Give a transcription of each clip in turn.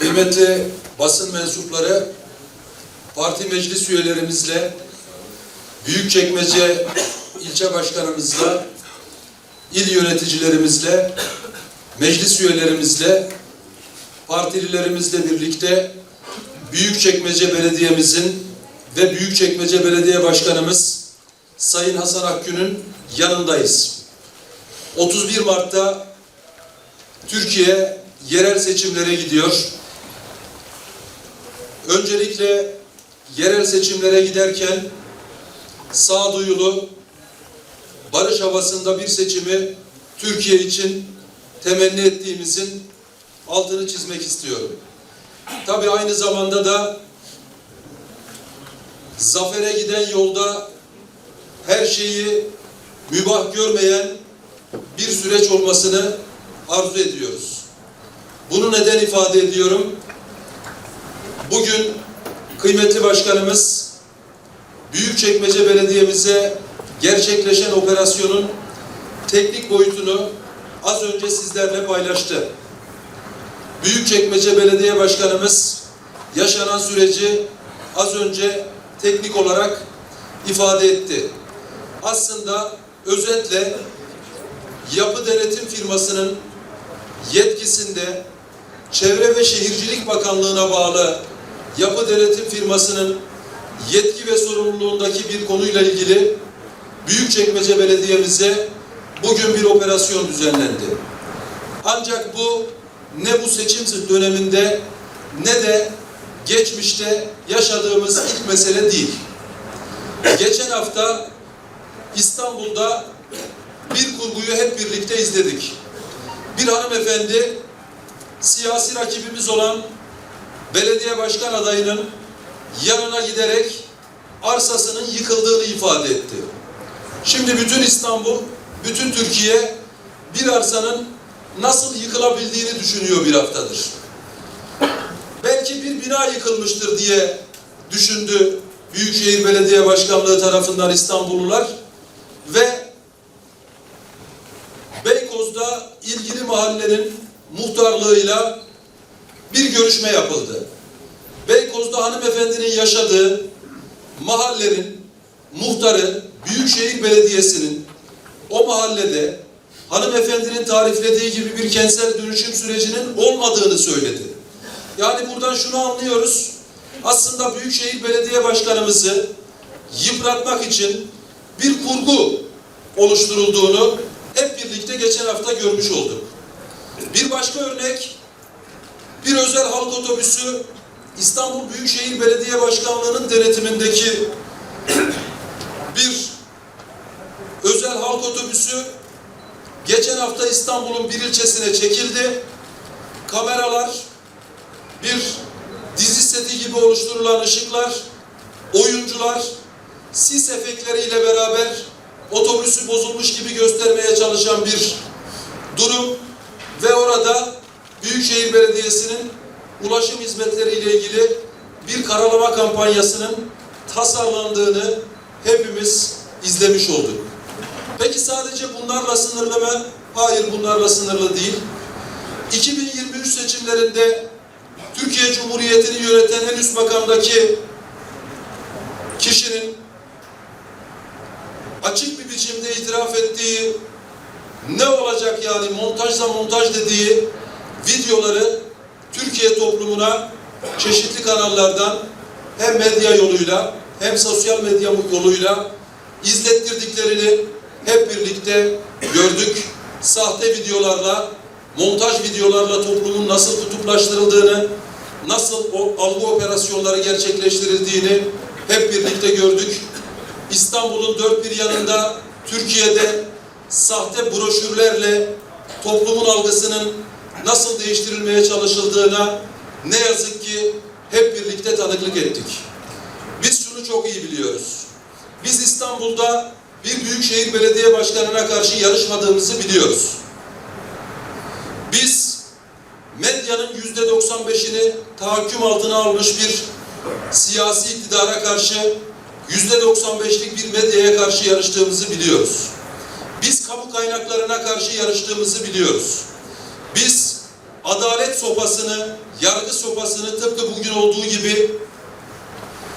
Kıymetli basın mensupları, parti meclis üyelerimizle, Büyükçekmece ilçe başkanımızla, il yöneticilerimizle, meclis üyelerimizle, partililerimizle birlikte Büyükçekmece Belediye'mizin ve Büyükçekmece Belediye Başkanımız Sayın Hasan Akgün'ün yanındayız. 31 Mart'ta Türkiye yerel seçimlere gidiyor. Öncelikle yerel seçimlere giderken sağduyulu, barış havasında bir seçimi Türkiye için temenni ettiğimizin altını çizmek istiyorum. Tabii aynı zamanda da zafere giden yolda her şeyi mübah görmeyen bir süreç olmasını arzu ediyoruz. Bunu neden ifade ediyorum? Bugün kıymetli başkanımız Büyükçekmece Belediye'mize gerçekleşen operasyonun teknik boyutunu az önce sizlerle paylaştı. Büyükçekmece Belediye Başkanımız yaşanan süreci az önce teknik olarak ifade etti. Aslında özetle yapı denetim firmasının yetkisinde Çevre ve Şehircilik Bakanlığı'na bağlı yapı denetim firmasının yetki ve sorumluluğundaki bir konuyla ilgili Büyükçekmece Belediye'mize bugün bir operasyon düzenlendi. Ancak bu ne bu seçim döneminde ne de geçmişte yaşadığımız ilk mesele değil. Geçen hafta İstanbul'da bir kurguyu hep birlikte izledik. Bir hanımefendi siyasi rakibimiz olan belediye başkan adayının yanına giderek arsasının yıkıldığını ifade etti. Şimdi bütün İstanbul, bütün Türkiye bir arsanın nasıl yıkılabildiğini düşünüyor bir haftadır. Belki bir bina yıkılmıştır diye düşündü Büyükşehir Belediye Başkanlığı tarafından İstanbullular ve Beykoz'da ilgili mahallenin muhtarlığıyla bir görüşme yapıldı. Beykoz'da hanımefendinin yaşadığı mahallenin muhtarı Büyükşehir Belediyesi'nin o mahallede hanımefendinin tariflediği gibi bir kentsel dönüşüm sürecinin olmadığını söyledi. Yani buradan şunu anlıyoruz. Aslında Büyükşehir Belediye Başkanımızı yıpratmak için bir kurgu oluşturulduğunu hep birlikte geçen hafta görmüş olduk. Bir başka örnek, bir özel halk otobüsü İstanbul Büyükşehir Belediye Başkanlığı'nın denetimindeki bir özel halk otobüsü geçen hafta İstanbul'un bir ilçesine çekildi. Kameralar, bir dizi seti gibi oluşturulan ışıklar, oyuncular, sis efektleriyle beraber otobüsü bozulmuş gibi göstermeye çalışan bir Büyükşehir Belediyesi'nin ulaşım hizmetleriyle ilgili bir karalama kampanyasının tasarlandığını hepimiz izlemiş olduk. Peki sadece bunlarla sınırlı mı? Hayır bunlarla sınırlı değil. 2023 seçimlerinde Türkiye Cumhuriyeti'ni yöneten en üst makamdaki kişinin açık bir biçimde itiraf ettiği ne olacak yani montajla montaj dediği videoları Türkiye toplumuna çeşitli kanallardan hem medya yoluyla hem sosyal medya yoluyla izlettirdiklerini hep birlikte gördük. Sahte videolarla, montaj videolarla toplumun nasıl kutuplaştırıldığını, nasıl o algı operasyonları gerçekleştirildiğini hep birlikte gördük. İstanbul'un dört bir yanında Türkiye'de sahte broşürlerle toplumun algısının nasıl değiştirilmeye çalışıldığına ne yazık ki hep birlikte tanıklık ettik. Biz şunu çok iyi biliyoruz. Biz İstanbul'da bir büyükşehir belediye başkanına karşı yarışmadığımızı biliyoruz. Biz medyanın yüzde 95'ini tahakküm altına almış bir siyasi iktidara karşı yüzde 95'lik bir medyaya karşı yarıştığımızı biliyoruz. Biz kamu kaynaklarına karşı yarıştığımızı biliyoruz. Biz adalet sopasını yargı sopasını tıpkı bugün olduğu gibi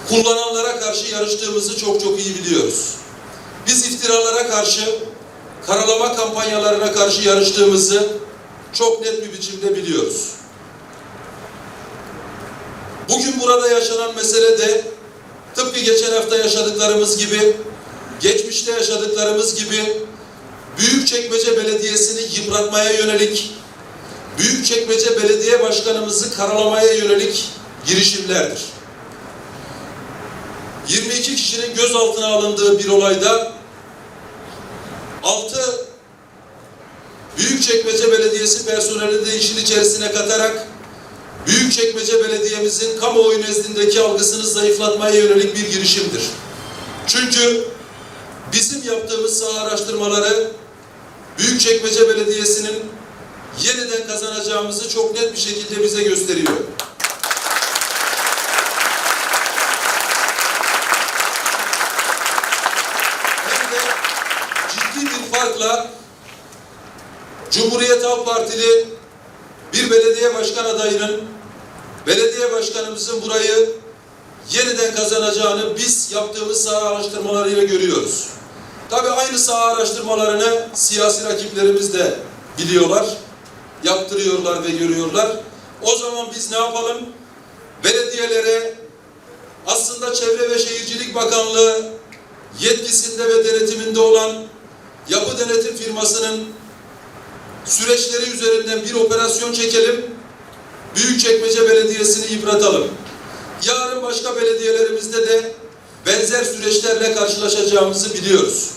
kullananlara karşı yarıştığımızı çok çok iyi biliyoruz. Biz iftiralara karşı, karalama kampanyalarına karşı yarıştığımızı çok net bir biçimde biliyoruz. Bugün burada yaşanan mesele de tıpkı geçen hafta yaşadıklarımız gibi, geçmişte yaşadıklarımız gibi Büyükçekmece Belediyesi'ni yıpratmaya yönelik, Büyükçekmece Belediye Başkanımızı karalamaya yönelik girişimlerdir. 22 kişinin gözaltına alındığı bir olayda 6 Büyükçekmece Belediyesi personeli de işin içerisine katarak Büyükçekmece Belediye'mizin kamuoyu nezdindeki algısını zayıflatmaya yönelik bir girişimdir. Çünkü bizim yaptığımız saha araştırmaları Büyükçekmece Belediyesi'nin yeniden kazanacağımızı çok net bir şekilde bize gösteriyor. Hem de ciddi bir farkla Cumhuriyet Halk Partili bir belediye başkan adayının belediye başkanımızın burayı yeniden kazanacağını biz yaptığımız saha araştırmalarıyla görüyoruz. Tabi aynı saha araştırmalarını siyasi rakiplerimiz de biliyorlar, yaptırıyorlar ve görüyorlar. O zaman biz ne yapalım? Belediyelere aslında Çevre ve Şehircilik Bakanlığı yetkisinde ve denetiminde olan yapı denetim firmasının süreçleri üzerinden bir operasyon çekelim. Büyükçekmece Belediyesi'ni yıpratalım. Yarın başka belediyelerimizde de benzer süreçlerle karşılaşacağımızı biliyoruz.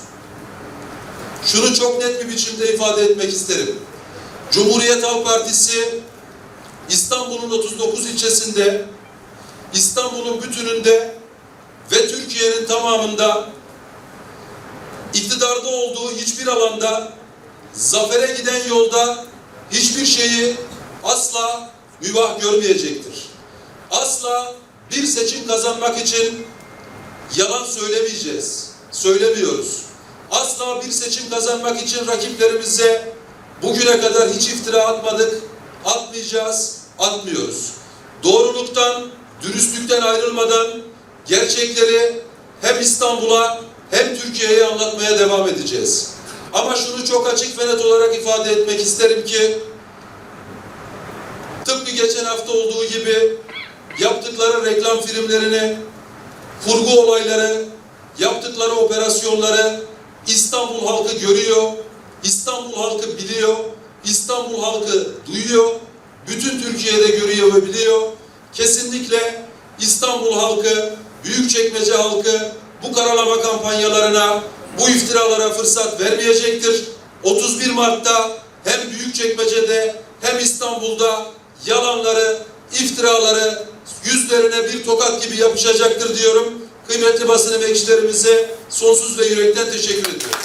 Şunu çok net bir biçimde ifade etmek isterim. Cumhuriyet Halk Partisi İstanbul'un 39 ilçesinde, İstanbul'un bütününde ve Türkiye'nin tamamında iktidarda olduğu hiçbir alanda zafere giden yolda hiçbir şeyi asla mübah görmeyecektir. Asla bir seçim kazanmak için yalan söylemeyeceğiz. Söylemiyoruz. Asla bir seçim kazanmak için rakiplerimize bugüne kadar hiç iftira atmadık, atmayacağız, atmıyoruz. Doğruluktan, dürüstlükten ayrılmadan gerçekleri hem İstanbul'a hem Türkiye'ye anlatmaya devam edeceğiz. Ama şunu çok açık ve net olarak ifade etmek isterim ki tıpkı geçen hafta olduğu gibi yaptıkları reklam filmlerini, kurgu olayları, yaptıkları operasyonları İstanbul halkı görüyor, İstanbul halkı biliyor, İstanbul halkı duyuyor, bütün Türkiye'de görüyor ve biliyor. Kesinlikle İstanbul halkı, Büyükçekmece halkı bu karalama kampanyalarına, bu iftiralara fırsat vermeyecektir. 31 Mart'ta hem Büyükçekmece'de hem İstanbul'da yalanları, iftiraları yüzlerine bir tokat gibi yapışacaktır diyorum. Kıymetli basın emekçilerimize sonsuz ve yürekten teşekkür ediyorum.